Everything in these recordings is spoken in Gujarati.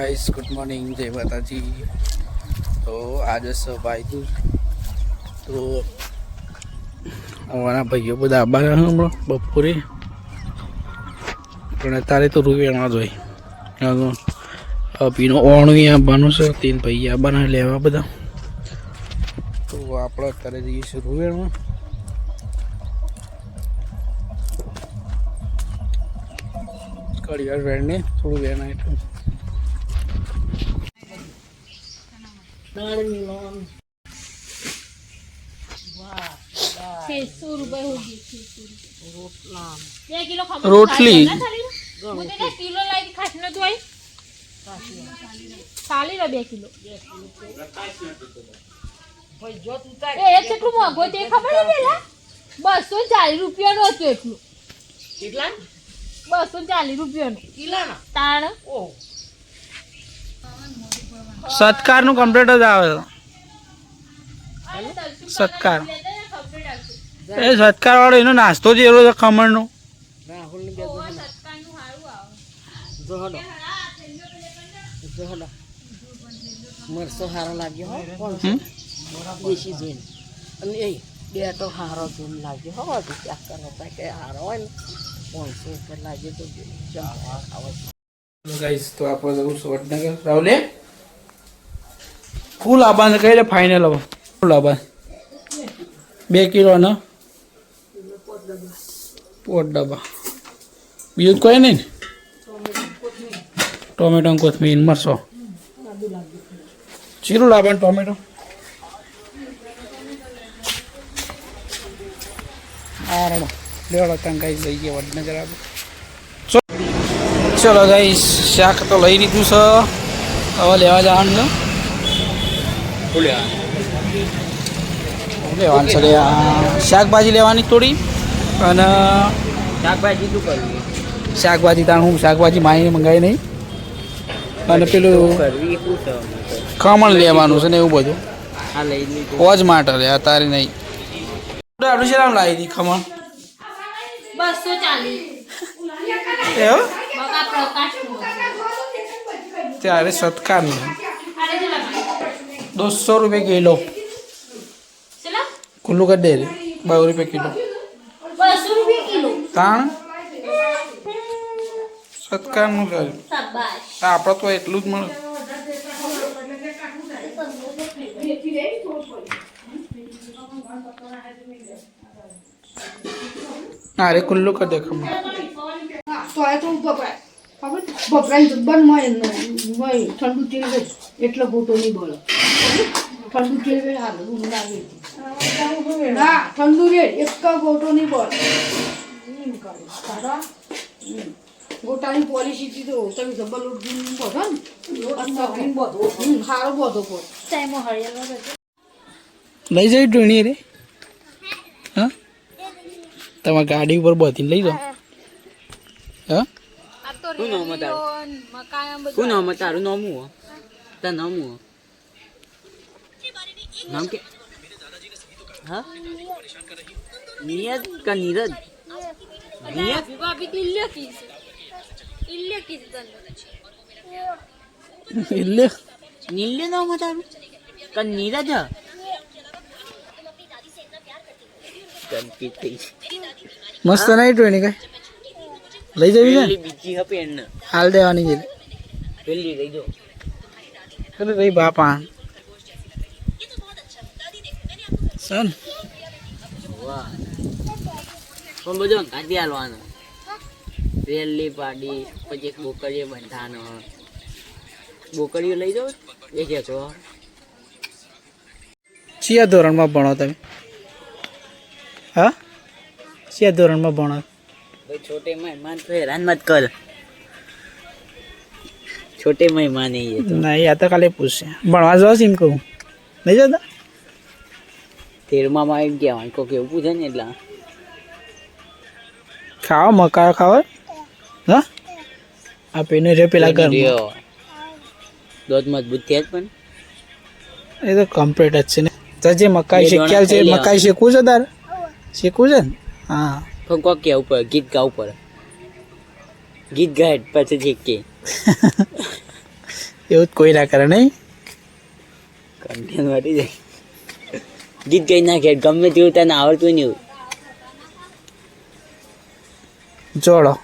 ગાઈસ ગુડ મોર્નિંગ જય માતાજી તો આજે ભાઈ તું. તો અમારા ભાઈઓ બધા આવવાના હમણાં બપોરે. પણ અત્યારે તો રૂવેણા જ હોય. અભીનો ઓણવી આવવાનું છે, તીન ભાઈ આવવાના લેવા બધા. તો આપણે અત્યારે જઈએ છીએ રૂવેણમાં કડિયાળ વેણને, થોડું વેણા એટલું. રૂપિયા રૂપિયા કિલો ખબર રોટલી. તો કિલો ખાસ ન બે કિલો એ કેટલું મોંઘો ખબર પેલા બસો ચાલીસ રૂપિયાનો હતો એટલું કેટલા? બસો ચાલીસ રૂપિયાનો. કિલાના? તાણ? ઓહ. સત્કારનું કમ્પ્લીટ જ આવે. સત્કાર. એ સત્કાર વાળો એનો નાસ્તો જ એવો છે ખમણનો. રાહુલ જો હડો. જો હડો. મરસો હારો લાગ્યો દેશી જોઈને અને એ બે તો હારો જોઈને લાગ્યો હો. તો ચેક કરો કે હારો હોય ને. પાંચસો ઉપર લાગ્યો તો ગાઈસ તો આપણે જવું છું વડનગર રાવલે ફૂલ આબાન કહી દે ફાઇનલ હવે. ફૂલ આબાન બે કિલો ને? પોટ ડબ્બા. બીજું કોઈ નહીં ને? ટોમેટો કોથમીર. મરસો. ચીરું લાવવાનું ટોમેટો રડો. લેવડો ત્યાં લઈ ગયા, વડનગર આપણે ચલો ગાઈસ, શાક તો લઈ લીધું છે. હવે લેવા જવાનું છે. લેવાનું છે શાકભાજી લેવાની થોડી અને શાકભાજી શું કરવી? શાકભાજી તાણ હું શાકભાજી માઈને મંગાવી નહીં. અને પેલું ખમણ લેવાનું છે ને એવું બધું. આ લઈ લીધું. હોજ માટે લે તારી નહીં. આપણે છે નામ લાવી હતી ખમણ? બસો ચાલીસ. ત્યારે સત્કારનું અરે ચલા सौ રૂપિયા કિલો कुल्लू का કરી बारह रुपये किलो। તાણ સત્કારનું કર્યું આપણે તો એટલું જ મળે અરે ખુલ્લું કરી દે તો આ તો બપરાય બપરાય જબ્બર મોય મોય ઠંડુ તેલ વે એટલે ગોટો નહીં બોલો ઠંડુ તેલ વે હાલ હું લાગે. ના ઠંડુ રે એક ગોટો નહીં બોલો. ગોટાની પોલિસી તો તમે જબ્બર લોટ ઘીન બધો ને? અથવા બોધો. હારો બધો પડે ટાઈમો રહેજો લઈ જઈ ટોણી રે. હા? તમારા ગાડી ઉપર બધી લઈ જાઓ. હા? તો શું નામ તારું શું નામ તારું નામ હું. તાર નામ હું. નામ કે હા? નિયત કા નીરજ? નિયત? ઇલ્લે નીલ્લે નામ તારું કા નીરજ? મસ્ત નહીં ટ્રેનિંગ કઈ? લઈ જવી છે? બીજી હપે એને હાલ દેવાની છે. પેલી લઈ જો અરે રહી બાપા. સન. વાહ. પણ બજો કાઢી આલવાનો પેલી પાડી પછી એક બોકરીએ બંધાનો. બોકડીઓ લઈ જાઓ? કે છો? ચિયા ધોરણમાં ભણો તમે. હા? ચિયા ધોરણમાં ભણો. છોટે મહેમાન તો હેરાન મત કર. છોટે મહેમાન એ તો. નહીં આ તો ખાલી પૂછશે. ભણવા જાઓ એમ કહું. નહીં જતા? તેરમા માં એમ ગયા વાંકો કેવું પૂછે ને એટલા. ખાવા મકા ખાવા? હા? આ પેને રે પેલા ઘર. દોધ મજબૂત થયા જ પણ. એ તો કમ્પ્લીટ જ છે ને. તો જે મકાઈ શીખ્યા છે મકાઈ શીખવું છે તારે? શીખવું છે ને? હા. પણ કોક કેવું પડે ગીત ગાવું પડે ગીત ગાય પછી શીખીએ એવું જ કોઈ ના કરે નહીં કન્ટેન્ટ વાટી જાય ગીત ગઈ નાખે ગમે તેવું તને આવડતું નહીં એવું જોડો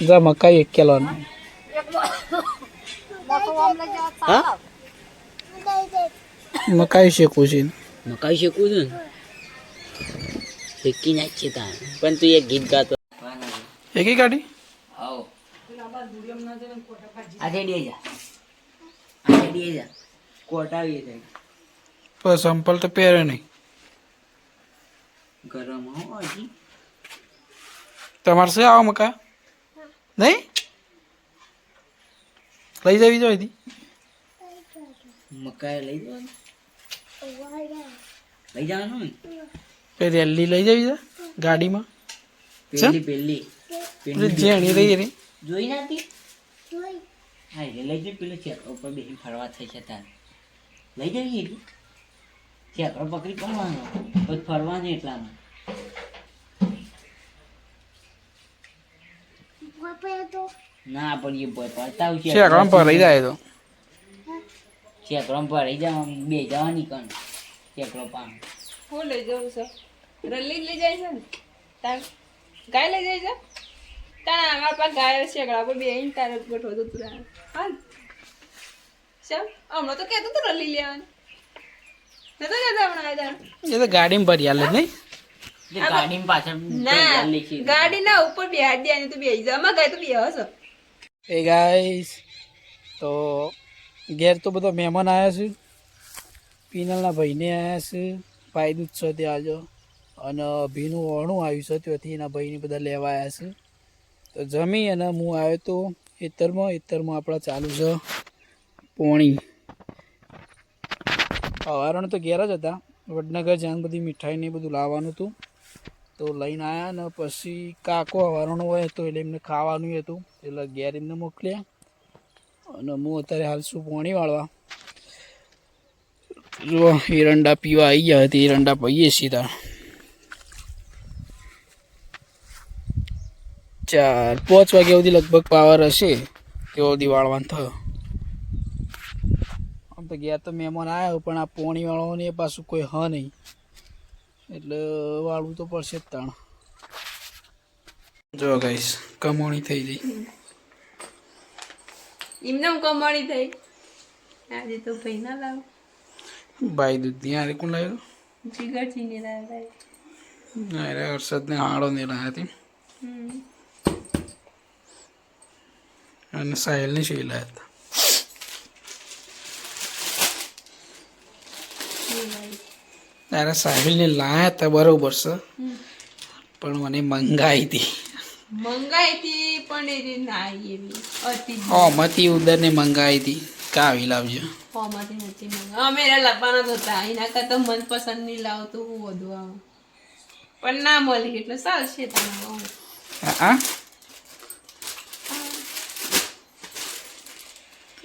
જા મકાઈ એક કિલો હા મકાઈ શેકું છે મકાઈ શેકું છું ને શેકી નાખી તાણ. પણ તું એક ગીત ગાતો. એકી કાઢી? આવો. આજે રેડી જા. આજે રેડી જા. કોટ આવી જાય. પર સંપલ તો પહેરે નહીં. ગરમ હો હજી. તમારે શું આવો મકા? નહીં? લઈ જવી જોઈએ હતી મકાઈ લઈ જવાનું. લઈ જવાનું ને? પેલી રેલી લઈ જવી છે ગાડીમાં? પેલી પેલી. પેલી જેણી રહી રહી જોઈ નાતી હા એટલે લઈ જઈ પેલો ચેક ઉપર બેસી ફરવા થઈ છે તારે. લઈ જવી એટલી ચેકડો પકડી પડવાનો પછી ફરવાનું એટલામાં. ના પડીએ પડતા છે આકડા પર રહી જાય તો. પર રહી જવા બે જવાની કણ. ચેકડો પાન હું લઈ જવું છે રલ્લી લઈ જાય છે ને? તાર ગાય લઈ જાય છે? તારા અમારા પાસે ગાય શેકડા આપણે બે ઇન તારે ગોઠવો તો તું હા શેમ હમણાં તો કહેતો તો રલ્લી લેવાનું. નતો કહેતો હમણાં આ તારે? એ તો ગાડીમાં ભરી આલે નહીં? તે પાછળ ના લેખી ઉપર બેહાડી દે તો બેસી જા. અમાર ગાય તો બે એ ગાઈસ તો ઘેર તો બધો મહેમાન આવ્યા છે. પિનલના ભાઈને આવ્યા છે. ભાઈ દૂધ છે ત્યાં આજો. અને ભીનું ઓણું આવ્યું છે, ત્યાંથી એના ભાઈને બધા લેવા આવ્યા છે. તો જમી અને હું આવ્યો તો એતરમાં એતરમાં આપણા ચાલુ છે પોણી. હવારણ તો ઘેર જ હતા, વડનગર જ્યાં બધી મીઠાઈ ને બધું લાવવાનું હતું. તો લઈને આવ્યા ને પછી કાકો હવારનો હોય તો એટલે એમને ખાવાનું હતું, એટલે ઘેર એમને મોકલ્યા. અને હું અત્યારે હાલ શું પોણી વાળવા. જો એરંડા પીવા આવી ગયા હતી એરંડા પીએ સીધા. ચાર પાંચ વાગ્યા સુધી લગભગ પાવર હશે. તેઓ સુધી વાળવાનું થયો. આમ તો ગયા તો મહેમાન આવ્યા પણ આ પોણી વાળવાની એ પાછું કોઈ હ નહીં. એટલે વાળવું તો પડશે જ તાણ. જો ગાઈશ કમોણી થઈ ગઈ. એમને કમોણી થઈ. આજે તો ભાઈ ના લાવ. ભાઈ દૂધની હારે કોણ લાવ્યો? જીગર ચીની લાવ્યો ના અરે હર્ષદને હાડો ને લાવ્યા હતી. હમ. અને સાહેલને શું લાવ્યા હતા. અરે સાહેલને લાવ્યા હતા બરોબર છે પણ મને મંગાઈ હતી. મંગાઈ હતી પણ એ ના એવી. ઓમાંથી ઉદરને મંગાઈ હતી. કાવી લાવજો. હોમાંથી નથી મંગા અમે એના લાવવાના જ હતા. એના કરતા મનપસંદ નહીં લાવતો હું વધુ આવું. પણ ના મળી એટલે ચાલશે તમારે. હા.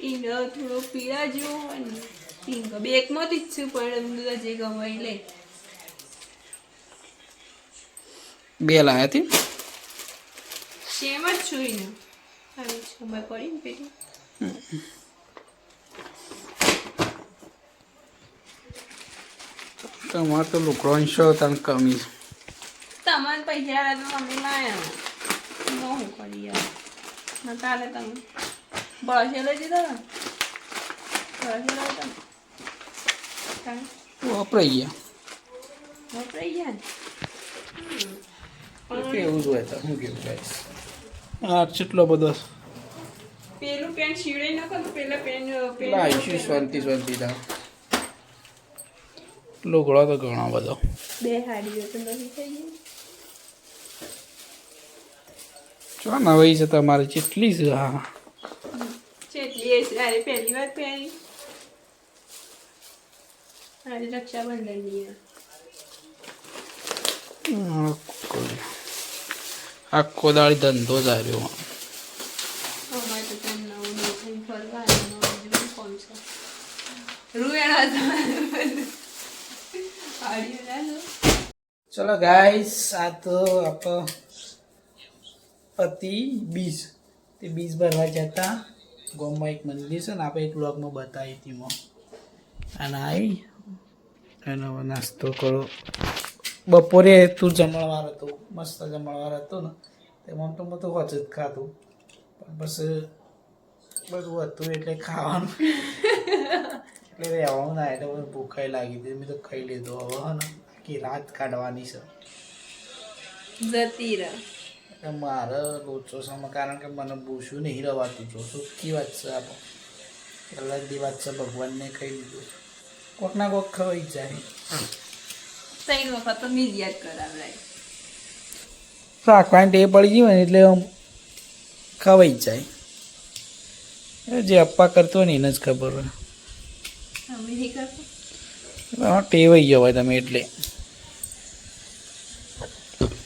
હા થોડો પીળા જેવો હોય ને પિંક બેકમાંથી જ છું પણ બધા જે ગમાય લે. બે લાયા હતી સેમ જ છું એને આવી ખબર પડી ને પેલી તમારે તો લુકડો છો તને કમી તમારે પૈસા તો તમે લાયા. ન કરી યાર તારે તમે. બળશે લઈ જતા ને બળશે લઈ કાંઈ વાપરાઈ ગયા વપરાઈ ગયા ને કેવું જોઈએ તો શું કેવું ગાઈસ આ કેટલો બધો પેલું પેન શીવડાઈ નાખો તો પેલા પેન પેન લાવીશું શાંતિ શાંતિ દા લુગડો તો ઘણો બધો બે હાડીઓ તો નથી થઈ ગઈ ચો નવાઈ છે તમારે જેટલી છે હા એ અરે પહેલી વાર પહેરી અરે રક્ષાબંધનની. આખો દાડી ધંધો લો ચલો ગાઈસ આ તો આપણો પતિ બીજ તે બીજ ભરવા જતા ગામમાં એક મંદિર છે ને, આપણે એક બ્લોગમાં બતાવી હતી મો અને આવી અને હવે નાસ્તો કરો. બપોરે તું જમણવાર હતું, મસ્ત જમણવાર હતો ને, તેમાં તો હું હોજ જ ખાતું પણ બસ બધું હતું એટલે ખાવાનું. એટલે રહેવાનું ના, એટલે મને ભૂખાઈ લાગી હતી. મેં તો ખાઈ લીધું. હવે ને કે રાત કાઢવાની છે. જતી રહે. એટલે મારે લોચો છે કારણ કે મને ભૂસ્યું નહીં રવાતું છો. સુખી વાત છે આપો પહેલાં વાત છે ભગવાનને કહી દીધું કોક ના કોક ખવાઈ જાય. ત્રણ વખત તો મીજ યાદ કરાવડાય રાખવાની ટેવ પડી ગઈ હોય ને એટલે આમ ખવાઈ જ જાય. એ જે અપ્પા કરતો હોય ને એને જ ખબર હોય. નહીં ટેવાઈ ગયો હોય તમે એટલે.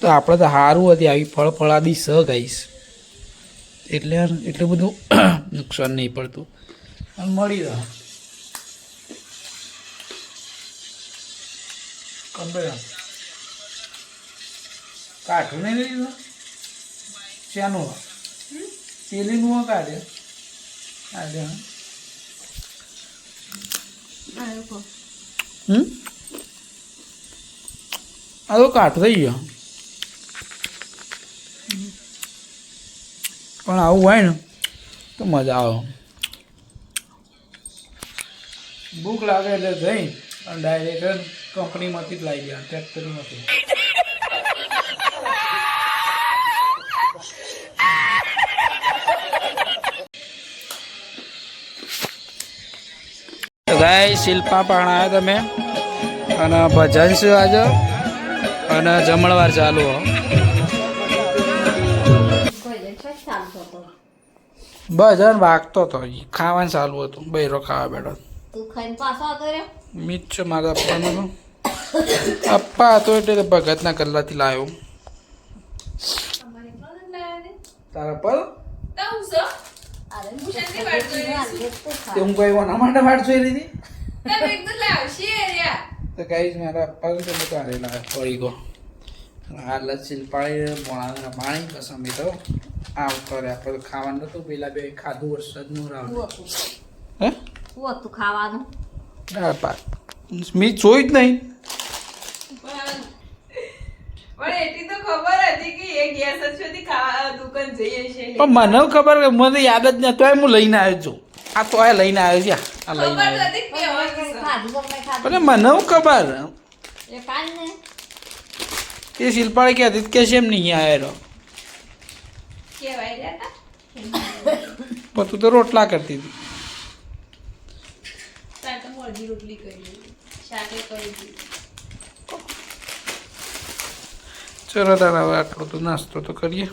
તો આપણે તો સારું હતી આવી ફળ ફળાદી સ ગાઈશ. એટલે એટલું બધું નુકસાન નહીં પડતું. અને મળી રહે. કાઠું નહીં લીધું? શેનું? પેલીનું કાઢે આજે હમ? આ તો કાઠ થઈ ગયો. પણ આવું હોય ને તો મજા આવે. ભૂખ લાગે એટલે જઈ અને ડાયરેક્ટ કંપનીમાંથી જ લાવી ગયા ફેક્ટરીમાંથી ગાય શિલ્પા પણ આવ્યા તમે. અને ભજન શું આજે. અને જમણવાર ચાલુ હો. ભજન વાગતો હતો ખાવાનું ચાલુ હતું. બૈરો ખાવા બેઠો તું ખાઈને પાછો આવતો રહ્યો? મીત છે મારા અપ્પાનો તો. અપ્પા હતો એટલે ભગતના કલ્લાથી લાવ્યો તારા પર? હું કોઈ માટે વાટ જોઈ લીધી તો કઈ મારા અપ્પા તો તમે તારે લાવ્યો પડી ગયો. હાલ શિલ્પાળી ભણાવે પાણી કસમ તો આવતો રે આપણે ખાવાનું નતું પેલા બે ખાધું વરસાદનું રાવ હે? શું હતું ખાવાનું? દાળ ભાત મેં જોયું જ નહીં. પણ તો છે મને ખબર મને યાદ જ નહીં તોય હું લઈને આવ્યો છું. આ તો આ લઈને આવ્યો છે આ લઈને આવ્યો. છે. તો મને ખબર? એ શિલ્પાળે ને કહેતી હતી કે એમ નહીં હતા પણ તું તો રોટલા કરતી હતી. ચલો દાદા હવે આટલો તો નાસ્તો તો કરીએ.